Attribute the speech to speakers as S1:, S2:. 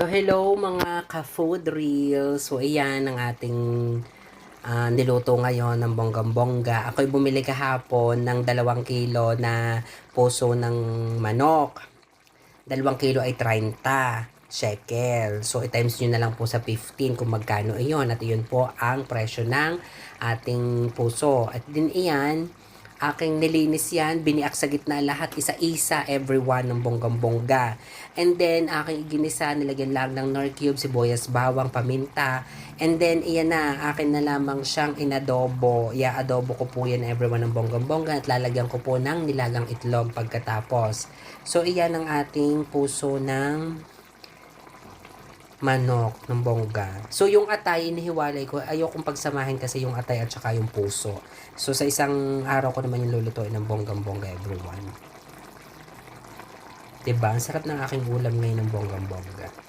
S1: So hello mga ka-food reels. So ayan ang ating ah, niluto ngayon ng bonggang-bongga. Ako'y bumili kahapon ng dalawang kilo na puso ng manok. Dalawang kilo ay 30 shekel. So, i-times nyo na lang po sa 15 kung magkano iyon. At iyon po ang presyo ng ating puso. At din iyan, aking nilinis yan, biniak sa gitna lahat, isa-isa, everyone ng bonggang-bongga. And then, aking ginisa, nilagyan lang ng nor cube, sibuyas, bawang, paminta. And then, iyan na, akin na lamang siyang inadobo. Ya-adobo ko po yan everyone ng bonggang-bongga at lalagyan ko po ng nilagang itlog pagkatapos. So, iyan ang ating puso ng manok ng bongga. So, yung atay, inihiwalay ko. Ayokong pagsamahin kasi yung atay at saka yung puso. So, sa isang araw ko naman yung lulutuin ng bonggang-bongga everyone. Diba? Ang sarap ng aking ulam ngayon ng bonggang-bongga.